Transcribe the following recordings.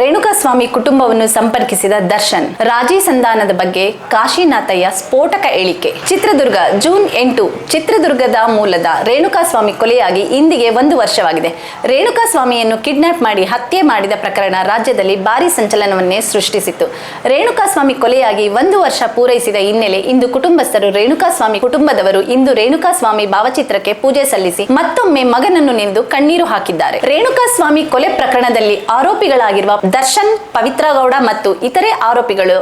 ರೇಣುಕಾಸ್ವಾಮಿ ಕುಟುಂಬವನ್ನು ಸಂಪರ್ಕಿಸಿದ ದರ್ಶನ್, ರಾಜಿ ಸಂಧಾನದ ಬಗ್ಗೆ ಕಾಶಿನಾಥಯ್ಯ ಸ್ಫೋಟಕ ಹೇಳಿಕೆ. ಚಿತ್ರದುರ್ಗ, ಜೂನ್ ಎಂಟು. ಚಿತ್ರದುರ್ಗದ ಮೂಲದ ರೇಣುಕಾಸ್ವಾಮಿ ಕೊಲೆಯಾಗಿ ಇಂದಿಗೆ ಒಂದು ವರ್ಷವಾಗಿದೆ. ರೇಣುಕಾಸ್ವಾಮಿಯನ್ನು ಕಿಡ್ನಾಪ್ ಮಾಡಿ ಹತ್ಯೆ ಮಾಡಿದ ಪ್ರಕರಣ ರಾಜ್ಯದಲ್ಲಿ ಭಾರಿ ಸಂಚಲನವನ್ನೇ ಸೃಷ್ಟಿಸಿತ್ತು. ರೇಣುಕಾಸ್ವಾಮಿ ಕೊಲೆಯಾಗಿ ಒಂದು ವರ್ಷ ಪೂರೈಸಿದ ಹಿನ್ನೆಲೆ ಇಂದು ಕುಟುಂಬಸ್ಥರು ರೇಣುಕಾಸ್ವಾಮಿ ಕುಟುಂಬದವರು ಇಂದು ರೇಣುಕಾಸ್ವಾಮಿ ಭಾವಚಿತ್ರಕ್ಕೆ ಪೂಜೆ ಸಲ್ಲಿಸಿ ಮತ್ತೊಮ್ಮೆ ಮಗನನ್ನು ನೆನೆದು ಕಣ್ಣೀರು ಹಾಕಿದ್ದಾರೆ. ರೇಣುಕಾಸ್ವಾಮಿ ಕೊಲೆ ಪ್ರಕರಣದಲ್ಲಿ ಆರೋಪಿಗಳಾಗಿರುವ ದರ್ಶನ್ ಪವಿತ್ರ ಗೌಡ ಮತ್ತು ಇತರೆ ಆರೋಪಿಗಳು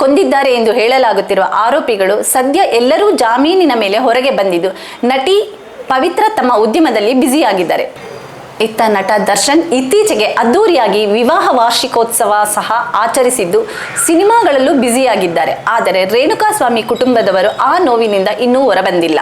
ಕೊಂದಿದ್ದಾರೆ ಎಂದು ಹೇಳಲಾಗುತ್ತಿರುವ ಆರೋಪಿಗಳು ಸದ್ಯ ಎಲ್ಲರೂ ಜಾಮೀನಿನ ಮೇಲೆ ಹೊರಗೆ ಬಂದಿದ್ದು, ನಟಿ ಪವಿತ್ರ ತಮ್ಮ ಉದ್ಯಮದಲ್ಲಿ ಬ್ಯುಸಿಯಾಗಿದ್ದಾರೆ. ಇತ್ತ ನಟ ದರ್ಶನ್ ಇತ್ತೀಚೆಗೆ ಅದ್ದೂರಿಯಾಗಿ ವಿವಾಹ ವಾರ್ಷಿಕೋತ್ಸವ ಸಹ ಆಚರಿಸಿದ್ದು. ಸಿನಿಮಾಗಳಲ್ಲೂ ಬ್ಯುಸಿಯಾಗಿದ್ದಾರೆ. ಆದರೆ ರೇಣುಕಾಸ್ವಾಮಿ ಕುಟುಂಬದವರು ಆ ನೋವಿನಿಂದ ಇನ್ನೂ ಹೊರಬಂದಿಲ್ಲ.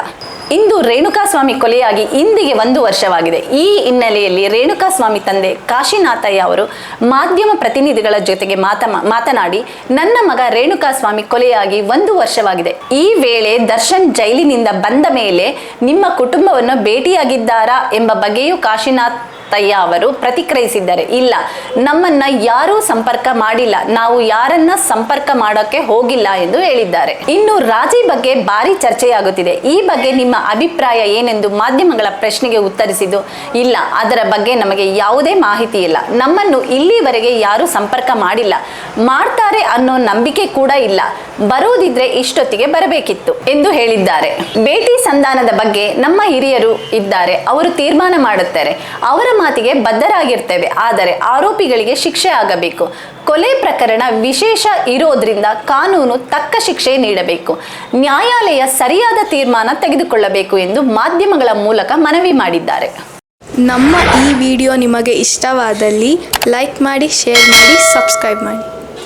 ಇಂದು ರೇಣುಕಾಸ್ವಾಮಿ ಕೊಲೆಯಾಗಿ ಇಂದಿಗೆ ಒಂದು ವರ್ಷವಾಗಿದೆ. ಈ ಹಿನ್ನೆಲೆಯಲ್ಲಿ ರೇಣುಕಾಸ್ವಾಮಿ ತಂದೆ ಕಾಶಿನಾಥಯ್ಯ ಅವರು ಮಾಧ್ಯಮ ಪ್ರತಿನಿಧಿಗಳ ಜೊತೆಗೆ ಮಾತ ಮಾತನಾಡಿ, ನನ್ನ ಮಗ ರೇಣುಕಾಸ್ವಾಮಿ ಕೊಲೆಯಾಗಿ ಒಂದು ವರ್ಷವಾಗಿದೆ. ಈ ವೇಳೆ ದರ್ಶನ್ ಜೈಲಿನಿಂದ ಬಂದ ಮೇಲೆ ನಿಮ್ಮ ಕುಟುಂಬವನ್ನು ಭೇಟಿಯಾಗಿದ್ದಾರಾ ಎಂಬ ಬಗ್ಗೆಯೂ ಕಾಶಿನಾಥ್ ತಯ್ಯ ಅವರು ಪ್ರತಿಕ್ರಿಯಿಸಿದ್ದಾರೆ. ಇಲ್ಲ, ನಮ್ಮನ್ನ ಯಾರೂ ಸಂಪರ್ಕ ಮಾಡಿಲ್ಲ. ನಾವು ಯಾರನ್ನ ಸಂಪರ್ಕ ಮಾಡೋಕೆ ಹೋಗಿಲ್ಲ ಎಂದು ಹೇಳಿದ್ದಾರೆ. ಇನ್ನು ರಾಜಿ ಬಗ್ಗೆ ಭಾರಿ ಚರ್ಚೆಯಾಗುತ್ತಿದೆ. ಈ ಬಗ್ಗೆ ನಿಮ್ಮ ಅಭಿಪ್ರಾಯ ಏನೆಂದು ಮಾಧ್ಯಮಗಳ ಪ್ರಶ್ನೆಗೆ ಉತ್ತರಿಸಿದ್ದು ಇಲ್ಲ. ಅದರ ಬಗ್ಗೆ ನಮಗೆ ಯಾವುದೇ ಮಾಹಿತಿ ಇಲ್ಲ. ನಮ್ಮನ್ನು ಇಲ್ಲಿವರೆಗೆ ಯಾರೂ ಸಂಪರ್ಕ ಮಾಡಿಲ್ಲ. ಮಾಡ್ತಾರೆ ಅನ್ನೋ ನಂಬಿಕೆ ಕೂಡ ಇಲ್ಲ. ಬರುವುದಿದ್ರೆ ಇಷ್ಟೊತ್ತಿಗೆ ಬರಬೇಕಿತ್ತು ಎಂದು ಹೇಳಿದ್ದಾರೆ. ಭೇಟಿ ಸಂಧಾನದ ಬಗ್ಗೆ ನಮ್ಮ ಹಿರಿಯರು ಇದ್ದಾರೆ. ಅವರು ತೀರ್ಮಾನ ಮಾಡುತ್ತಾರೆ. ಅವರ ಮಾತಿಗೆ ಬದ್ಧರಾಗಿರ್ತೇವೆ. ಆದರೆ ಆರೋಪಿಗಳಿಗೆ ಶಿಕ್ಷೆ ಆಗಬೇಕು. ಕೊಲೆ ಪ್ರಕರಣ ವಿಶೇಷ ಇರೋದ್ರಿಂದ ಕಾನೂನು ತಕ್ಕ ಶಿಕ್ಷೆ ನೀಡಬೇಕು. ನ್ಯಾಯಾಲಯ ಸರಿಯಾದ ತೀರ್ಮಾನ ತೆಗೆದುಕೊಳ್ಳಬೇಕು ಎಂದು ಮಾಧ್ಯಮಗಳ ಮೂಲಕ ಮನವಿ ಮಾಡಿದ್ದಾರೆ. ನಮ್ಮ ಈ ವಿಡಿಯೋ ನಿಮಗೆ ಇಷ್ಟವಾದಲ್ಲಿ ಲೈಕ್ ಮಾಡಿ, ಶೇರ್ ಮಾಡಿ, ಸಬ್ಸ್ಕ್ರೈಬ್ ಮಾಡಿ.